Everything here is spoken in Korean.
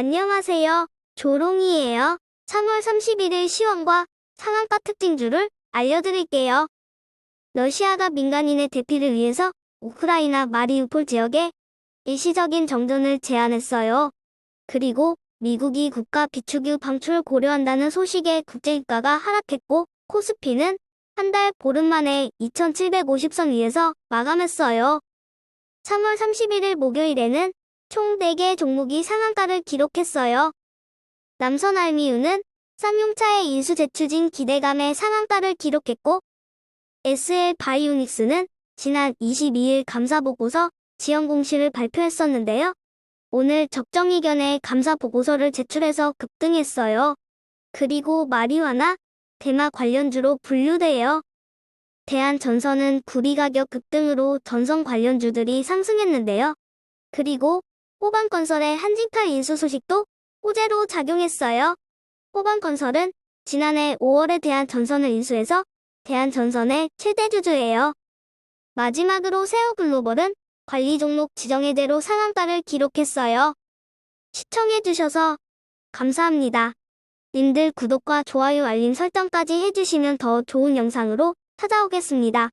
안녕하세요. 조롱이에요. 3월 31일 시황과 상한가 특징주를 알려드릴게요. 러시아가 민간인의 대피를 위해서 우크라이나 마리우폴 지역에 일시적인 정전을 제안했어요. 그리고 미국이 국가 비축유 방출을 고려한다는 소식에 국제유가가 하락했고 코스피는 한 달 보름 만에 2750선 위에서 마감했어요. 3월 31일 목요일에는 총 4개 종목이 상한가를 기록했어요. 남선 알미유는 쌍용차의 인수 재추진 기대감에 상한가를 기록했고 SL 바이오닉스는 지난 22일 감사 보고서 지연 공시를 발표했었는데요. 오늘 적정 이견의 감사 보고서를 제출해서 급등했어요. 그리고 마리화나 대마 관련주로 분류돼요. 대한전선은 구리 가격 급등으로 전선 관련주들이 상승했는데요. 그리고 호반건설의 한진칼 인수 소식도 호재로 작용했어요. 호반건설은 지난해 5월에 대한전선을 인수해서 대한전선의 최대 주주예요. 마지막으로 세오글로벌은 관리 종목 지정해대로 상한가를 기록했어요. 시청해주셔서 감사합니다. 님들 구독과 좋아요 알림 설정까지 해주시면 더 좋은 영상으로 찾아오겠습니다.